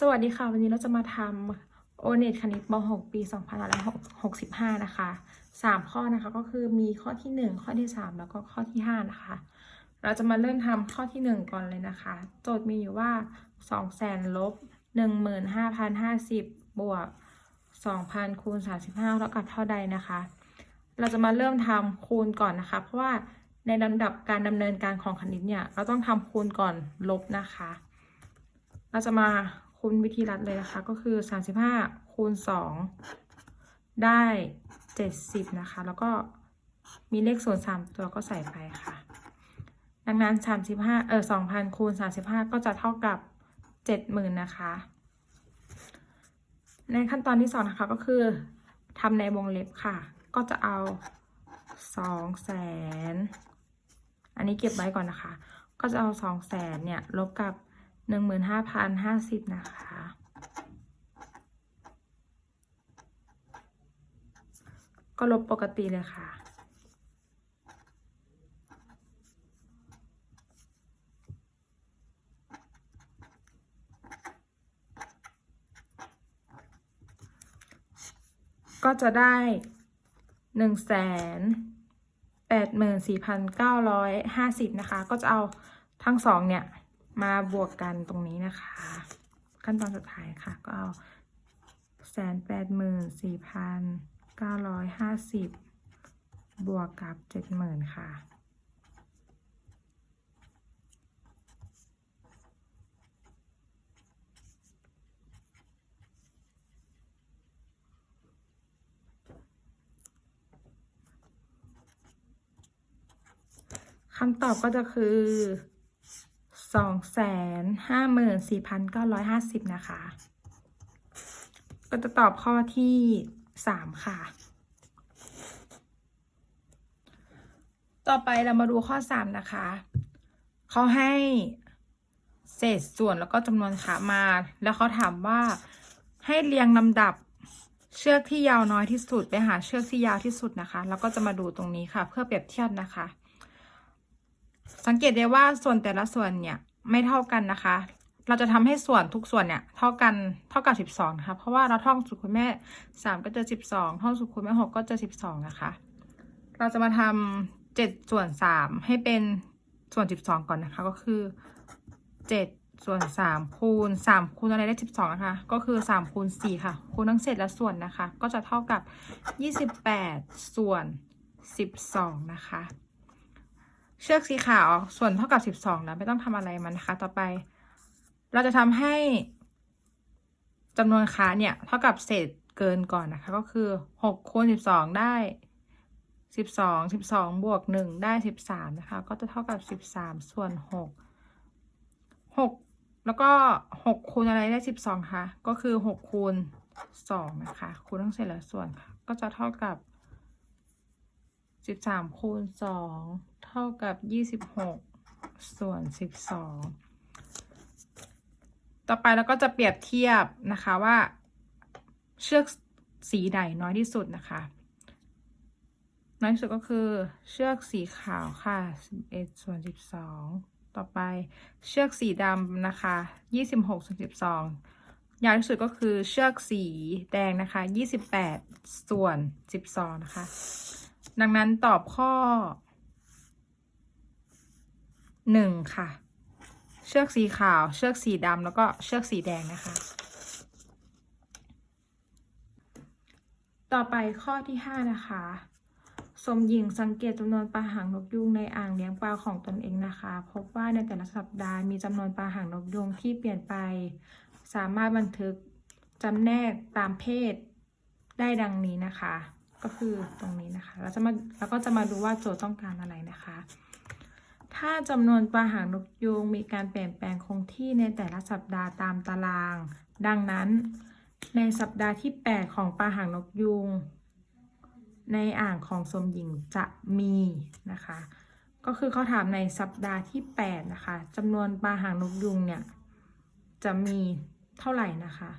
สวัสดีค่ะ วันนี้เราจะมาทำโอเน็ตคณิตม .6 ปี 2565 นะคะ 3 ข้อนะคะก็คือมีข้อที่ 1 ข้อที่ 3 แล้วก็ข้อที่ 5 นะคะ เราจะมาเริ่มทำข้อที่ 1 ก่อนเลยนะคะ โจทย์มีอยู่ว่า2แสนลบ 15,050 บวก 2,000 คูณ 35 เท่ากับเท่าใดนะคะ เราจะมาเริ่มทำคูณก่อนนะคะ เพราะว่าในลำดับการดำเนินการของคณิตเนี่ย เราต้องทำคูณก่อนลบนะคะ เราจะมา คูณวิธีรัดเลยนะคะ ก็คือ 35 คูณ 2 ได้ 70 นะคะ แล้วก็มีเลขส่วน 3 ตัวก็ใส่ไปค่ะ ดังนั้น 35 เออ2,000 คูณ 35 ก็จะเท่ากับ 70,000 นะคะ ในขั้นตอนที่ 2 นะคะก็คือทำในวงเล็บค่ะ ก็จะเอา2แสนอันนี้เก็บไว้ก่อนนะคะ ก็จะเอา2แสนเนี่ยลบกับ หนึ่งหมื่นห้าพันห้าสิบนะคะ ก็ลบปกติเลยค่ะ ก็จะได้หนึ่งแสนแปดหมื่นสี่พันเก้าร้อยห้าสิบนะคะ ก็จะเอาทั้งสองเนี่ย มาบวกกันตรงนี้นะคะ ขั้นตอนสุดท้ายค่ะ ก็เอาแสนแปดหมื่นสี่พันเก้าร้อยห้าสิบบวกกับเจ็ดหมื่นค่ะ คำตอบก็จะคือ สองแสนห้าหมื่นสี่พันเก้าร้อยห้าสิบนะคะ ก็จะตอบข้อที่สามค่ะ ต่อไปเรามาดูข้อสามนะคะ เขาให้เศษส่วนแล้วก็จำนวนขามา แล้วเขาถามว่าให้เรียงลำดับเชือกที่ยาวน้อยที่สุด ไปหาเชือกที่ยาวที่สุดนะคะ แล้วก็จะมาดูตรงนี้ค่ะ เพื่อเปรียบเทียบนะคะ สังเกตได้ว่าส่วนแต่ละส่วนเนี่ยไม่เท่ากันนะคะ เราจะทำให้ส่วนทุกส่วนเนี่ยเท่ากันเท่ากับสิบสองนะคะเพราะว่าเราท่องสูตรคุณแม่สามก็จะสิบสองท่องสูตรคุณแม่หกก็จะสิบสองนะคะ เราจะมาทำเจ็ดส่วนสามให้เป็นส่วนสิบสองก่อนนะคะ ก็คือเจ็ดส่วนสามคูณสามคูณอะไรได้สิบสองนะคะ ก็คือสามคูณสี่ค่ะ คูณทั้งเศษและส่วนนะคะ ก็จะเท่ากับยี่สิบแปดส่วนสิบสองนะคะ เชือกสีขาวส่วนเท่ากับสิบสองนะไม่ต้องทำอะไรมันนะคะ ต่อไป เราจะทำให้จำนวนขาเนี่ย เท่ากับเศษเกินก่อนนะคะ ก็คือหกคูณสิบสองได้สิบสองสิบสองบวกหนึ่งได้สิบสามนะคะ ก็จะเท่ากับสิบสามส่วนหกหกแล้วก็หกคูณอะไรได้สิบสองคะก็คือหกคูณสองนะคะคูณทั้งเศษและส่วนก็จะเท่ากับสิบสามคูณสอง ท่ากับยี่สิบหกส่วนสิบสองต่อไปเราก็จะเปรียบเทียบนะคะว่าเชือกสีใดน้อยที่สุดนะคะ น้อยที่สุดก็คือเชือกสีขาวค่ะ11ส่วน12ต่อไปเชือกสีดำนะคะ26ส่วน12ยาวที่สุดก็คือเชือกสีแดงนะคะ28ส่วน12นะคะ ดังนั้นตอบข้อ 1ค่ะ เชือกสีขาว เชือกสีดำแล้วก็เชือกสีแดงนะคะ ต่อไปข้อที่5นะคะสมหญิงสังเกตจำนวนปลาหางนกยูงในอ่างเลี้ยงปลาของตนเองนะคะ พบว่าในแต่ละสัปดาห์มีจำนวนปลาหางนกยูงที่เปลี่ยนไป สามารถบันทึกจำแนกตามเพศได้ดังนี้นะคะ ก็คือตรงนี้นะคะ เราจะมาเราก็จะมาดูว่าโจทย์ต้องการอะไรนะคะ ถ้าจำนวนปลาหางนกยูงมีการเปลี่ยนแปลงคงที่ในแต่ละสัปดาห์ตามตาราง ดังนั้น ในสัปดาห์ที่ 8 ของปลาหางนกยูงในอ่างของสมหญิงจะมีนะคะ ก็คือเขาถามในสัปดาห์ที่ 8 นะคะจำนวนปลาหางนกยุงเนี่ย จะมีเท่าไหร่นะคะ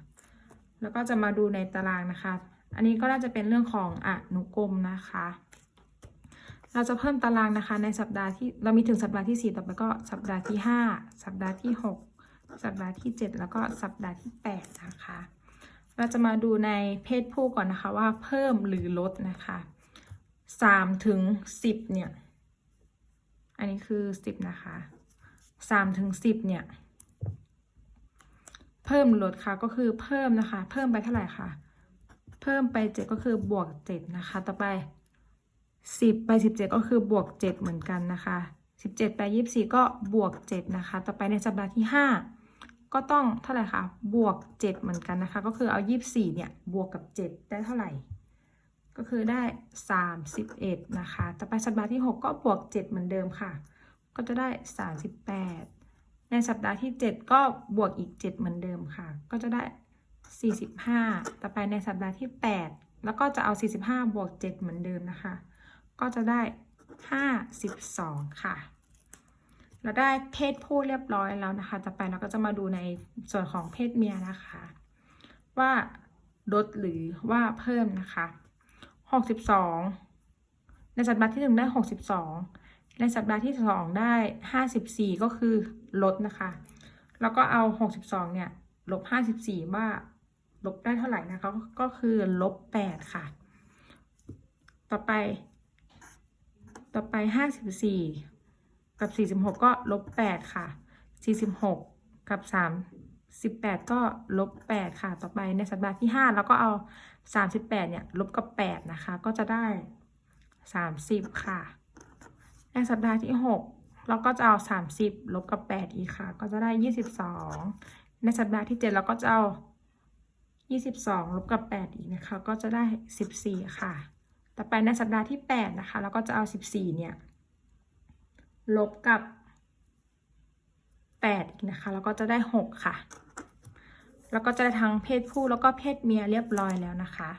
แล้วก็จะมาดูในตารางนะคะ อันนี้ก็น่าจะเป็นเรื่องของอนุกรมนะคะ เราจะเพิ่มตารางนะคะในสัปดาห์ที่เรามีถึงสัปดาห์ที่ 4 ต่อไปก็สัปดาห์ที่ 5 สัปดาห์ที่ 6 สัปดาห์ที่ 7 แล้วก็สัปดาห์ที่ 8 นะคะ เราจะมาดูในเพศผู้ก่อนนะคะว่าเพิ่มหรือลดนะคะ3ถึง10เนี่ย อันนี้คือ 10 นะคะ3ถึง10เนี่ย เพิ่มลดค่ะก็คือเพิ่มนะคะ เพิ่มไปเท่าไหร่คะเพิ่มไป 7 ก็คือบวก 7 นะคะ ต่อไป 10 ไป 17 ก็คือบวก 7 เหมือนกันนะคะ 17 ไป 24 ก็บวก 7 นะคะ ต่อไปในสัปดาห์ที่ 5 ก็ต้องเท่าไหร่คะ บวก 7 เหมือนกันนะคะ ก็คือเอา 24 เนี่ย บวกกับ 7 ได้เท่าไหร่ ก็คือได้ 31 นะคะ ต่อไปสัปดาห์ที่ 6 ก็บวก 7 เหมือนเดิมค่ะ ก็จะได้ 38 ในสัปดาห์ที่ 7 ก็บวกอีก 7 เหมือนเดิมค่ะ ก็จะได้ 45 ต่อไปในสัปดาห์ที่ 8 แล้วก็จะเอา 45 บวก 7 เหมือนเดิมนะคะ ก็จะได้ 52 ค่ะ เราได้เพศผู้เรียบร้อยแล้วนะคะ ต่อไปเราก็จะมาดูในส่วนของเพศเมียนะคะ ว่าลดหรือว่าเพิ่มนะคะ 62 ในสัปดาห์ที่ 1 ได้ 62 ในสัปดาห์ที่ 2 ได้ 54 ก็คือลดนะคะ แล้วก็เอา 62 เนี่ย ลบ 54 ว่าลบได้เท่าไหร่นะคะ ก็คือลบ 8 ค่ะ ต่อไป ต่อไป 54 กับ 46 ก็ลบ 8 ค่ะ 46 กับ 3 18 ก็ลบ 8 ค่ะ ต่อไปในสัปดาห์ที่ 5 แล้วก็เอา 38 เนี่ย ลบกับ 8 นะคะ ก็จะได้ 30 ค่ะ ในสัปดาห์ที่ 6 เราก็จะเอา 30 ลบกับ 8 อีกค่ะ ก็จะได้ 22 ในสัปดาห์ที่ 7 เราก็จะเอา 22 ลบกับ 8 อีกนะคะ ก็จะได้ 14 ค่ะ ต่อไปในสัปดาห์ที่ 8 นะคะ เราก็จะเอา 14 เนี่ย ลบกับ 8 อีกนะคะ แล้วก็จะได้ 6 ค่ะ แล้วก็จะได้ทั้งเพศผู้แล้วก็เพศเมียเรียบร้อยแล้วนะคะ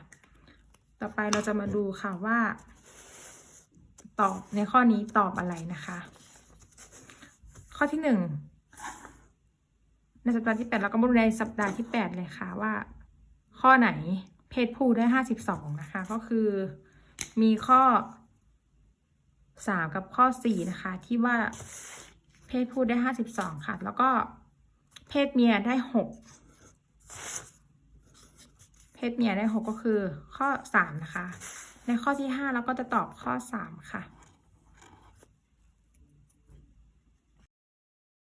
ต่อไปเราจะมาดูค่ะว่า ตอบในข้อนี้ตอบอะไรนะคะ ข้อที่หนึ่งในสัปดาห์ที่แปดเราก็มาดูในสัปดาห์ที่แปดเลยค่ะว่า ข้อไหนเพศผู้ได้ห้าสิบสองนะคะ ก็คือ มีข้อสามกับข้อสี่นะคะ ที่ว่าเพศผู้ได้ห้าสิบสองค่ะ แล้วก็เพศเมียได้หกเพศเมียได้หกก็คือข้อสามนะคะ ในข้อที่ห้าเราก็จะตอบข้อสามค่ะ